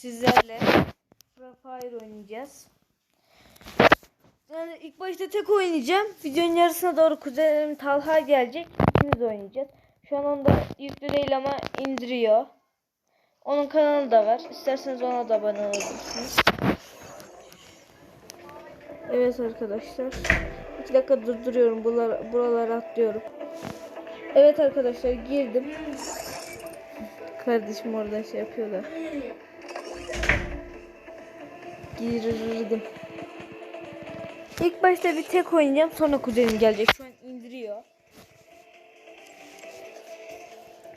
sizlerle Free Fire oynayacağız. Yani ilk başta tek oynayacağım. Videonun yarısına doğru kuzenim Talha gelecek. İkimiz oynayacağız. Şu an onda yüklü değil ama indiriyor. Onun kanalı da var. İsterseniz ona da abone olabilirsiniz. Evet arkadaşlar. 2 dakika durduruyorum. Buralara, buralara atlıyorum. Evet arkadaşlar girdim. Kardeşim orada şey yapıyorlar. Girdim. İlk başta bir tek oynayacağım. Sonra kuzenim gelecek. Şu an indiriyor.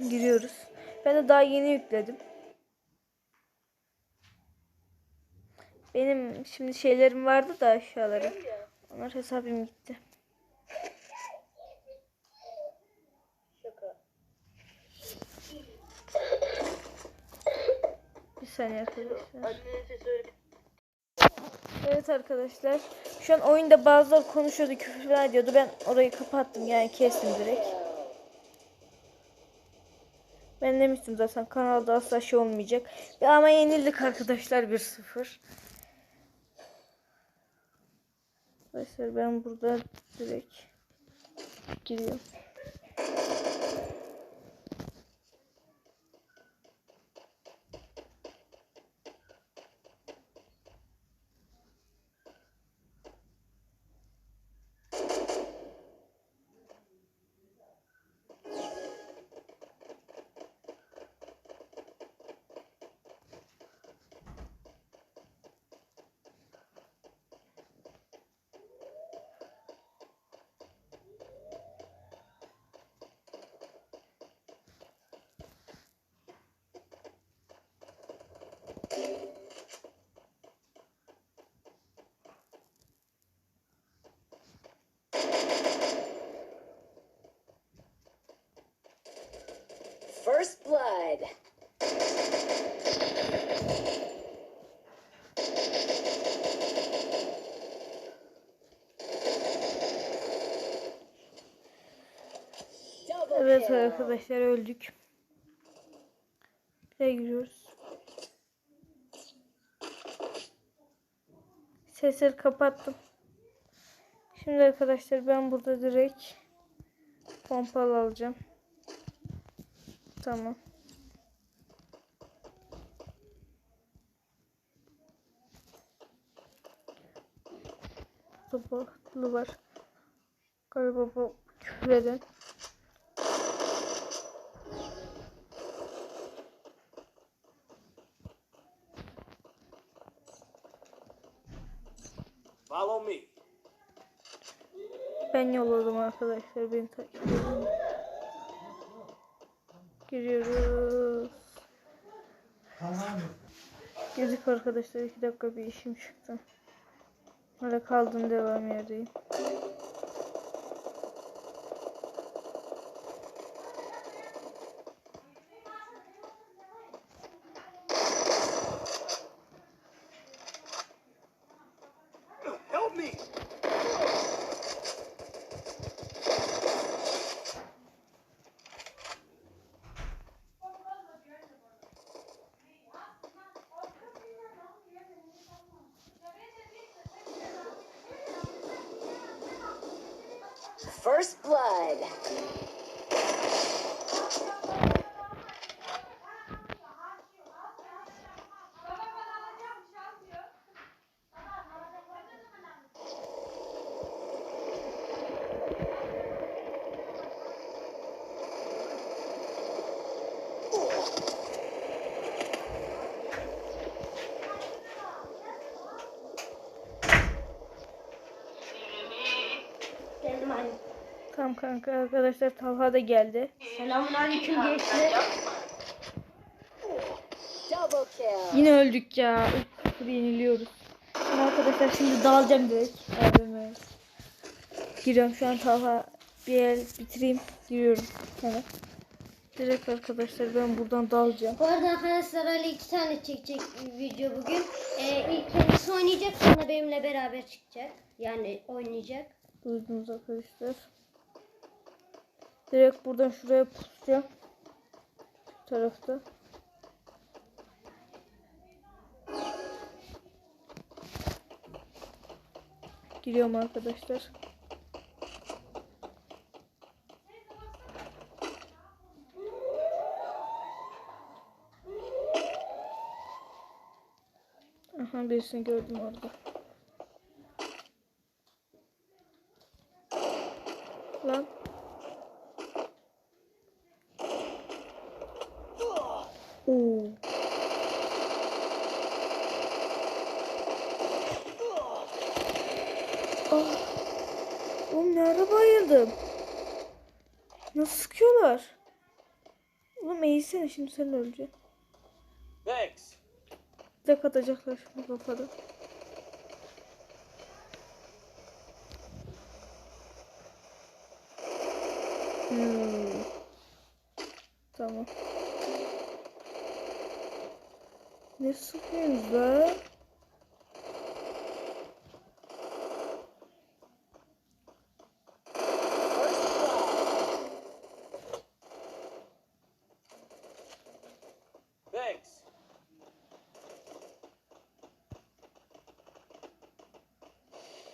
Giriyoruz. Ben de daha yeni yükledim. Benim şimdi şeylerim vardı da aşağılara. Onlar hesabım gitti. Bir saniye arkadaşlar. Evet arkadaşlar. Şu an oyunda bazıları konuşuyordu, küfürler ediyordu. Ben orayı kapattım yani kestim direkt. Ben demiştim zaten kanalda asla şey olmayacak. Ama yenildik arkadaşlar 1-0. Arkadaşlar ben burada direkt giriyorum. Evet arkadaşlar öldük. Buraya giriyoruz. Sesleri kapattım. Şimdi arkadaşlar ben burada direkt pompalı alacağım. Tamam. Tabaklı var. Galiba bu küfür Follow me. Ben yolladım arkadaşlar. Beni takip edin. Giriyoruz. Girdik arkadaşlar. 2 dakika bir işim çıktı. Öyle kaldım devam yerdeyim. first place. Kanka arkadaşlar Talha da geldi. Selamun aleyküm gençler. Double kill. Yine öldük ya. Uf, yeniliyoruz. Şimdi arkadaşlar şimdi dalacağım direkt. Evet. Giriyorum şu an Talha bir el bitireyim. Giriyorum. Evet. Direkt arkadaşlar ben buradan dalacağım. Bu arada arkadaşlar Ali iki tane çekecek video bugün. Ee, ilk kendisi oynayacak sonra benimle beraber çıkacak. Yani oynayacak. Duydunuz arkadaşlar. Direkt buradan şuraya pusacağım. Şu tarafta. Giriyorum arkadaşlar. Aha birisini gördüm orada. Lan. Şimdi sen öleceksin. Thanks. Bir de katacaklar şunu kafada. Hmm. Tamam. Ne sıkıyorsunuz be? Thanks.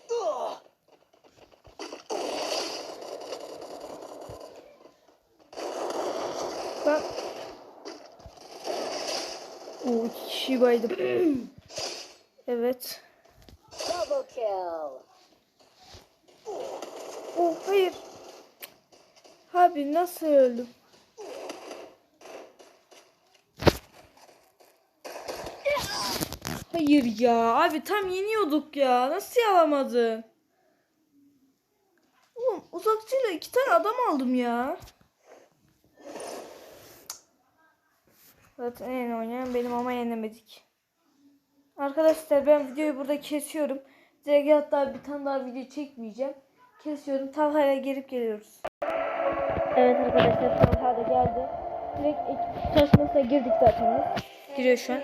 Ugh. Bak. Oo iki kişiyi baydım. evet. Double kill. Oh hayır. Abi nasıl öldüm? Hayır ya. Abi tam yeniyorduk ya. Nasıl yalamadın? Oğlum uzakçıyla iki tane adam aldım ya. Zaten en oynayan benim ama yenemedik. Arkadaşlar ben videoyu burada kesiyorum. Direkt hatta bir tane daha video çekmeyeceğim. Kesiyorum. Talha'ya gelip geliyoruz. Evet arkadaşlar Talha da geldi. Direkt çalışmasına girdik zaten. Giriyor şu an.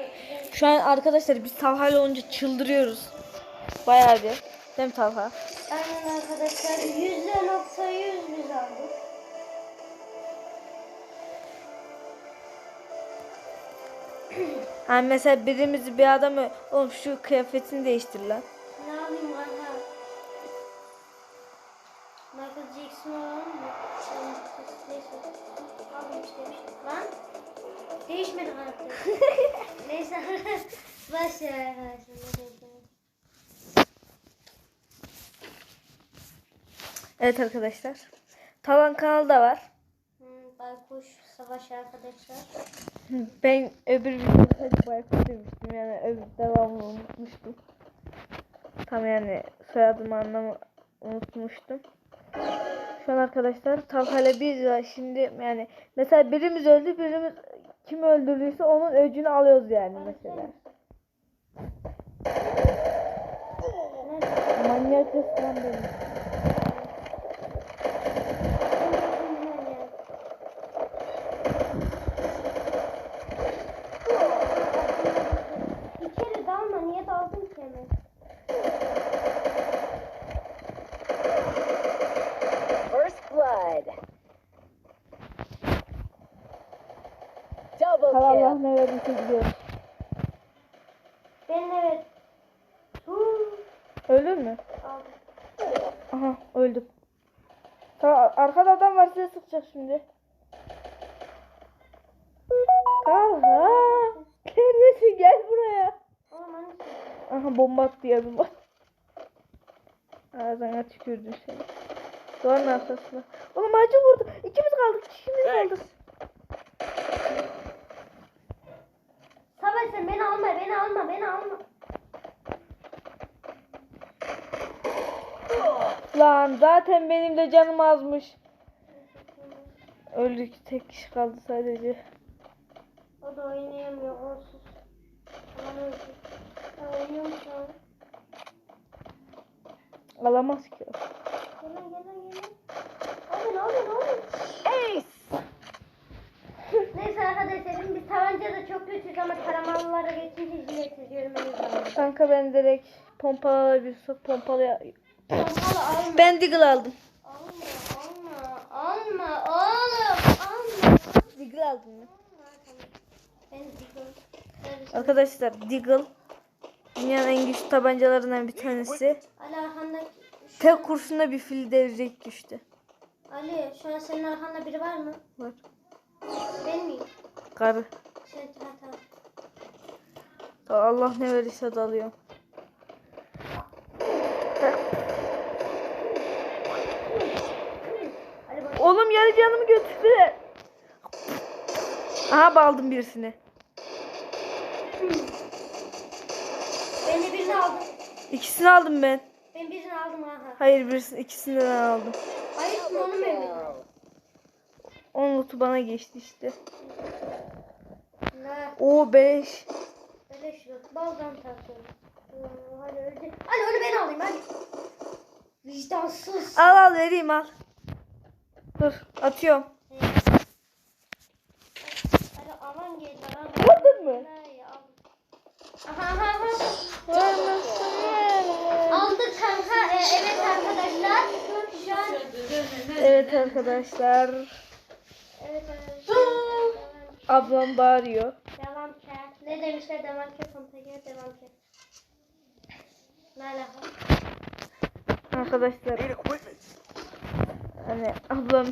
Şu an arkadaşlar biz Talha'yla olunca çıldırıyoruz. Bayağı bir. Değil mi Talha? Aynen arkadaşlar. Yüzde nokta yüz biz aldık. Yani mesela birimizi bir adamı oğlum şu kıyafetini değiştir lan. Ne yapayım kanka? Michael Jackson olan mı? Neyse. Abi işte Lan. Değişmedi karakter. Neyse. Başla arkadaşlar. Evet arkadaşlar. Tavan kanalı da var. Hmm, Baykuş savaşı arkadaşlar. Ben öbür videoda Baykuş demiştim yani öbür devamını unutmuştum. Tam yani soyadımı anlamı unutmuştum. Şu an arkadaşlar Talha'yla biz var şimdi yani mesela birimiz öldü birimiz kim öldürdüyse onun öcünü alıyoruz yani mesela. Manyak resmen benim. İçeri dalma niye daldın ki hemen? First blood. Double Kal Allah kill. ne verdiyse gidiyoruz. Ben evet. Huu, Ölür mü? aldım. Aha öldüm. Tamam arkada adam var size sıkacak şimdi. Aha. Neredesin gel buraya. Oğlum Aha bomba attı yanıma. Ağzına tükürdün seni. Duvarın arkasına. Oğlum acı vurdu. İkimiz kaldık. İkimiz kaldık. Sabah sen beni alma, beni alma, beni alma. Lan zaten benim de canım azmış. Öldük. Tek kişi kaldı sadece. O da oynayamıyor, olsun. Alamaz ki. Gel gel gel lan. Alın, alın, alın. Ace. Neyse arkadaşlar şimdi biz tabanca da çok kötüyüz ama taramalılara geçince jilet lazım. Kanka ben direkt pompalı alabilirsek pompalı Pompalı. Ben Deagle aldım. Alma, alma, alma, oğlum, alma. Deagle aldım ben. Ben diyorum. Arkadaşlar Deagle dünyanın en güçlü tabancalarından bir tanesi. Ali arkanda Tek kurşunda bir fil devirecek düştü. Ali şu an senin arkanda biri var mı? Var. Ben miyim? Karı. Sen ta ta. Allah ne verirse dalıyor. Yarı canımı götürdü. Aha baldım birisini. Ben de birini aldım. İkisini aldım ben. Ben birini aldım aha. Hayır birisini ikisini de ben aldım. Hayır onu mu kill. Onun loot'u bana geçti işte. Ne? Oo 5. Öyle şu baldan takıyorum. Hadi öldü. Ali onu ben alayım hadi. Vicdansız. Al al vereyim al. Dur atıyorum. Aldın mı? Aldık kanka. Ee, evet arkadaşlar. Şu an Evet arkadaşlar. evet arkadaşlar. Ablam bağırıyor. Devam ke. Ne demişler devam ke kontağı devam ke. Ne alaka? Arkadaşlar. Hani ablam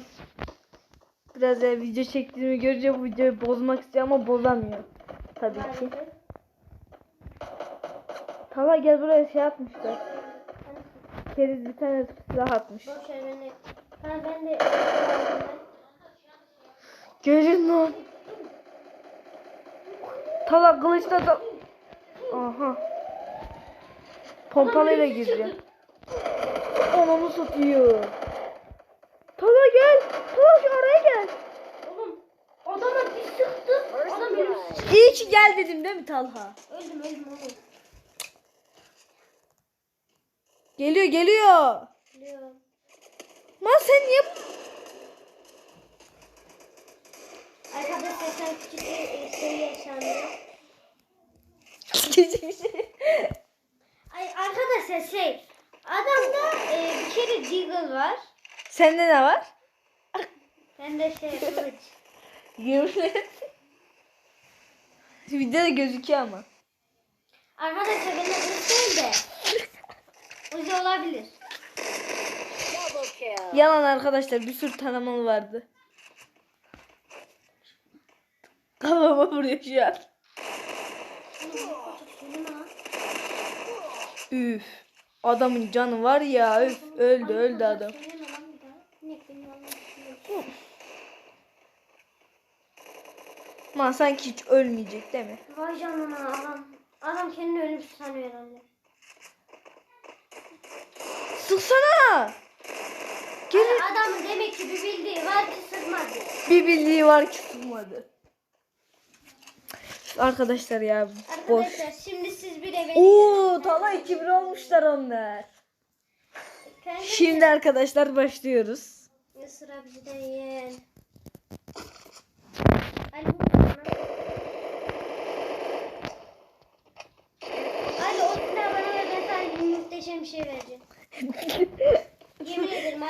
biraz da video çektiğimi görünce bu videoyu bozmak istiyor ama bozamıyor. Tabii ki. Tala gel buraya şey atmışlar. Keriz bir tane silah atmış. Boş ver beni. Ha ben de Görün lan. Tala kılıçla da... Aha. Pompalıyla gireceğim. Anamı satıyor. Tala gel. Tala şu araya gel. Oğlum adama bir sıktı. Adam benim. İyi ki gel dedim değil mi Talha? Öldüm öldüm oğlum. Geliyor geliyor. Biliyorum. Lan sen niye Arkadaşlar sen küçük bir şey yaşandı. Küçük bir şey. Ay arkadaşlar şey adamda e, bir kere deagle var. Sende ne var? Bende şey kılıç. Yemin et. Videoda gözüküyor ama. Arkadaşlar bende kılıç değil de. Uzi olabilir. Yalan arkadaşlar bir sürü tanımalı vardı. Kafama vuruyor şu an. Üf. Adamın canı var ya üf öldü öldü adam. Ama sanki hiç ölmeyecek değil mi? Vay canına adam. Adam kendini ölmüş sanıyor herhalde. Sıksana. Gel. Ay, Adamın demek ki bir bildiği var ki sıkmadı. Bir bildiği var ki sıkmadı. Arkadaşlar ya boş. Arkadaşlar şimdi siz bir eve... Oo tala 2-1 olmuşlar onlar. Kendi Şimdi arkadaşlar başlıyoruz. sıra bizde yeğen. Ali bu bana. Ali o silahı bana ver ben sana bir muhteşem bir şey vereceğim. Yemin ederim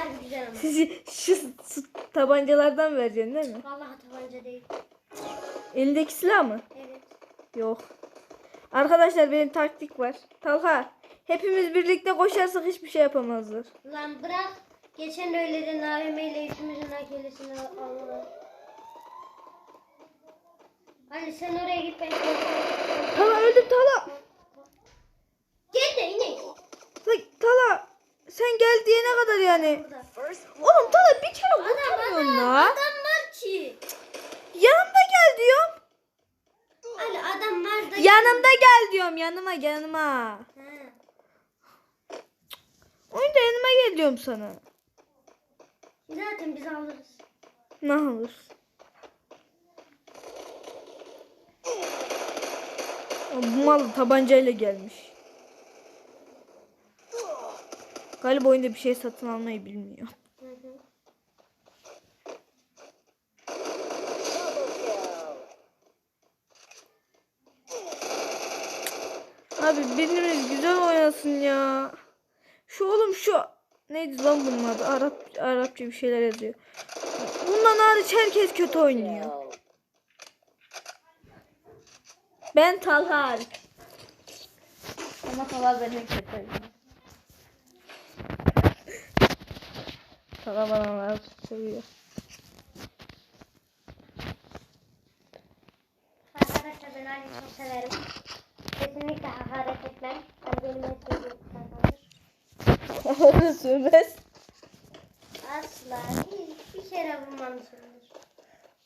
şu su tabancalardan vereceksin değil mi? Vallahi tabanca değil. Elindeki silah mı? Evet. Yok. Arkadaşlar benim taktik var. Talha hepimiz birlikte koşarsak hiçbir şey yapamazlar. Lan bırak. Geçen öyle de AVM ile üçümüzün akelesini aldılar. Ali sen oraya git ben Tala öldüm Tala. Gel de inek. Tala sen gel diyene kadar yani. Oğlum Tala bir kere kurtarmıyorsun la. adam var ki. Yanımda gel diyorum. Ali adam var da. Yanımda gel diyorum yanıma yanıma. Ha. Oyunda yanıma gel diyorum sana. Zaten biz alırız. Ne. Bu mal tabancayla gelmiş. Galiba oyunda bir şey satın almayı bilmiyor. Hı hı. Abi birimiz güzel oynasın ya. Şu oğlum şu neydi lan bunun adı? Arap Arapça bir şeyler yazıyor. Bundan hariç herkes kötü oynuyor. Ben Talha hariç. Ama Talha benim kötü oynuyor. Tala banalar seviyor. Arkadaşlar ben Ali'yi çok severim. Kesinlikle hakaret etmem. Ali benim insandır. Onu sürmez. Asla hiç bir kere.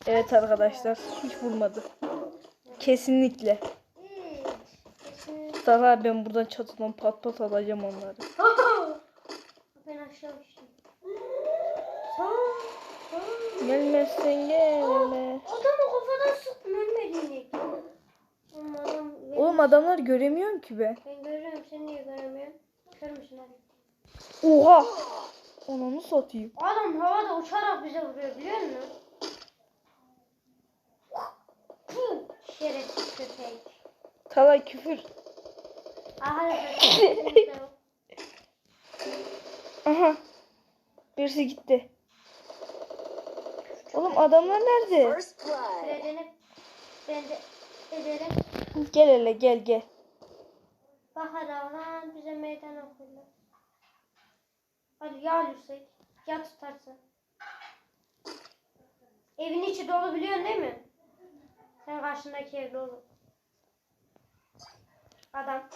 Evet arkadaşlar hiç vurmadı. Kesinlikle. Daha ben buradan çatıdan pat pat alacağım onları. ben aşağı uçtum. Gelmezsen gelme. Adamı kafadan sıktım ölmediğini. Oğlum adam Oğlum adamlar göremiyorum ki be. ben görüyorum sen niye göremiyorsun? Kör müsün? Oha. Onu satayım. Adam havada uçarak bize vuruyor biliyor musun? Şerefsiz köpek. Tala küfür. Yok. Aha. Birisi gitti. Oğlum adamlar nerede? First blood. Fredenip ben de ederim. Gel hele gel gel. Bahar lan bize meydan okurlar. Hadi ya ölürsek. Ya tutarsa. Evin içi dolu biliyorsun değil mi? Sen karşındaki ev dolu. Adam.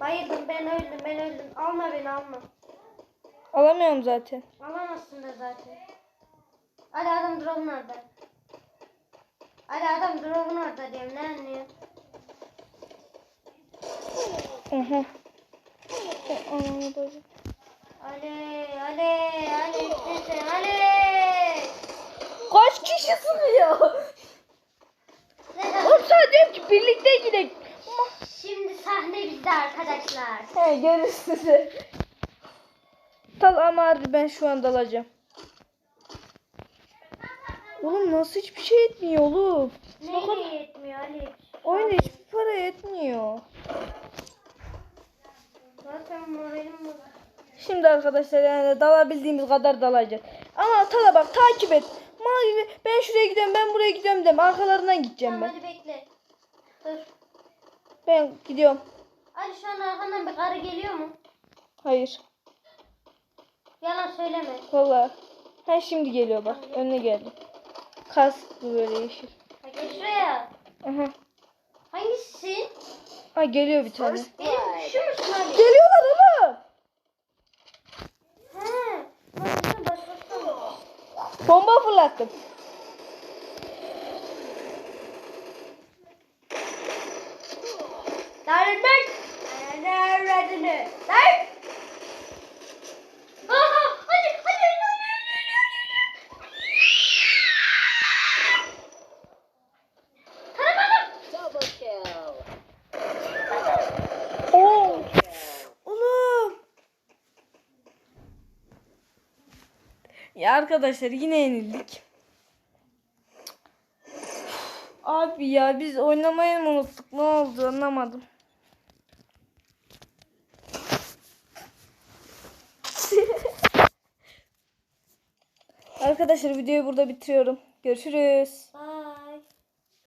Bayıldım ben öldüm ben öldüm. Alma beni alma. Alamıyorum zaten. Alamazsın da zaten. Hadi adam drone'un orada. Hadi adam drone'un orada diyorum ne anlıyor? Aha. Ananı bacım. Ali, Ali, Ali, üstünsün, Ali. Kaç kişi sıkıyor? Ne Oğlum sana diyorum ki birlikte gidelim. Şimdi sahne bizde arkadaşlar. He görürsünüz. Tal ama hadi ben şu an dalacağım. Oğlum nasıl hiçbir şey etmiyor oğlum. Neyle yetmiyor Ali? Oyunda hiçbir para etmiyor. Zaten moralim bozuk. Şimdi arkadaşlar yani dalabildiğimiz kadar dalacağız. Ama Tala bak takip et. Mal gibi ben şuraya gidiyorum ben buraya gidiyorum deme. Arkalarından gideceğim Tamam ben. hadi bekle. Dur. Ben gidiyorum. Ali şu an arkandan bir karı geliyor mu? Hayır. Yalan söyleme. Valla. Ha şimdi geliyor bak. Önüne geldi. Kas bu böyle yeşil. Ha, gel şuraya. Aha. Hangisi? Ha geliyor bir tane. Benim şu musun Ali? Geliyorlar oğlum. He. Başkası başkası mı? Bomba fırlattım. Darın lan. Ana radını. Dar. Aha hadi hadi hadi hadi hadi hadi. Taramadım. Double kill. Oo. Oğlum. Ya arkadaşlar yine yenildik. Abi ya biz oynamayı mı unuttuk? Ne oldu anlamadım. arkadaşlar videoyu burada bitiriyorum. Görüşürüz. Bye.